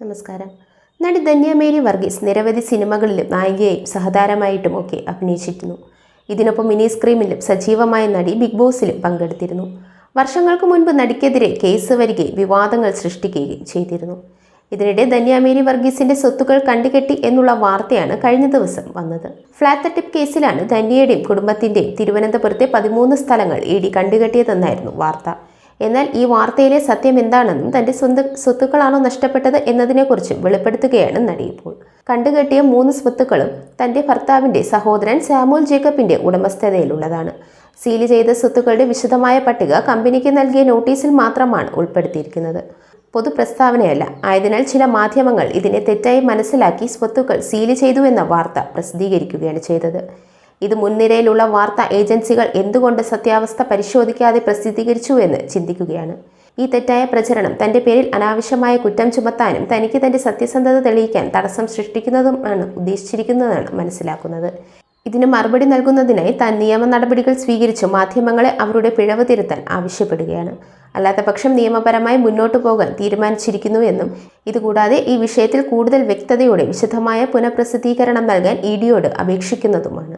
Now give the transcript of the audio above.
നമസ്കാരം. നടി ധന്യമേരി വർഗീസ് നിരവധി സിനിമകളിലും നായികയായും സഹതാരമായിട്ടും ഒക്കെ അഭിനയിച്ചിരുന്നു. ഇതിനൊപ്പം മിനി സ്ക്രീമിലും സജീവമായ നടി ബിഗ് ബോസിലും പങ്കെടുത്തിരുന്നു. വർഷങ്ങൾക്ക് മുൻപ് നടിക്കെതിരെ കേസ് വരികയും വിവാദങ്ങൾ സൃഷ്ടിക്കുകയും ചെയ്തിരുന്നു. ഇതിനിടെ ധന്യാമേരി വർഗീസിന്റെ സ്വത്തുക്കൾ കണ്ടുകെട്ടി എന്നുള്ള വാർത്തയാണ് കഴിഞ്ഞ ദിവസം വന്നത്. ഫ്ളാറ്റ് തട്ടിപ്പ് കേസിലാണ് ധന്യയുടെയും കുടുംബത്തിന്റെയും തിരുവനന്തപുരത്തെ പതിമൂന്ന് സ്ഥലങ്ങൾ ഇ ഡി കണ്ടുകെട്ടിയതെന്നായിരുന്നു വാർത്ത. എന്നാൽ ഈ വാർത്തയിലെ സത്യം എന്താണെന്നും തന്റെ സ്വന്ത സ്വത്തുക്കളാണോ നഷ്ടപ്പെട്ടത് എന്നതിനെക്കുറിച്ചും വെളിപ്പെടുത്തുകയാണ് നടി ഇപ്പോൾ. കണ്ടുകെട്ടിയ മൂന്ന് സ്വത്തുക്കളും തന്റെ ഭർത്താവിന്റെ സഹോദരൻ സാമുൽ ജേക്കബിന്റെ ഉടമസ്ഥതയിലുള്ളതാണ്. സീൽ ചെയ്ത സ്വത്തുക്കളുടെ വിശദമായ പട്ടിക കമ്പനിക്ക് നൽകിയ നോട്ടീസിൽ മാത്രമാണ് ഉൾപ്പെടുത്തിയിരിക്കുന്നത്. പൊതു പ്രസ്താവനയല്ല ആയതിനാൽ ചില മാധ്യമങ്ങൾ ഇതിനെ തെറ്റായി മനസ്സിലാക്കി സ്വത്തുക്കൾ സീൽ ചെയ്തു എന്ന വാർത്ത പ്രസിദ്ധീകരിക്കുകയാണ് ചെയ്തത്. ഇത് മുൻനിരയിലുള്ള വാർത്താ ഏജൻസികൾ എന്തുകൊണ്ട് സത്യാവസ്ഥ പരിശോധിക്കാതെ പ്രസിദ്ധീകരിച്ചു എന്ന് ചിന്തിക്കുകയാണ്. ഈ തെറ്റായ പ്രചരണം തന്റെ പേരിൽ അനാവശ്യമായ കുറ്റം ചുമത്താനും തനിക്ക് തന്റെ സത്യസന്ധത തെളിയിക്കാൻ തടസ്സം സൃഷ്ടിക്കുന്നതുമാണ് ഉദ്ദേശിച്ചിരിക്കുന്നതാണ് മനസ്സിലാക്കുന്നത്. ഇതിന് മറുപടി നൽകുന്നതിനായി താൻ നിയമ നടപടികൾ സ്വീകരിച്ച് മാധ്യമങ്ങളെ അവരുടെ പിഴവ് തിരുത്താൻ ആവശ്യപ്പെടുകയാണ്. അല്ലാത്ത പക്ഷം നിയമപരമായി മുന്നോട്ടു പോകാൻ തീരുമാനിച്ചിരിക്കുന്നു എന്നും. ഇതുകൂടാതെ ഈ വിഷയത്തിൽ കൂടുതൽ വ്യക്തതയോടെ വിശദമായ പുനഃപ്രസിദ്ധീകരണം നൽകാൻ ഇ ഡിയോട് അപേക്ഷിക്കുന്നതുമാണ്.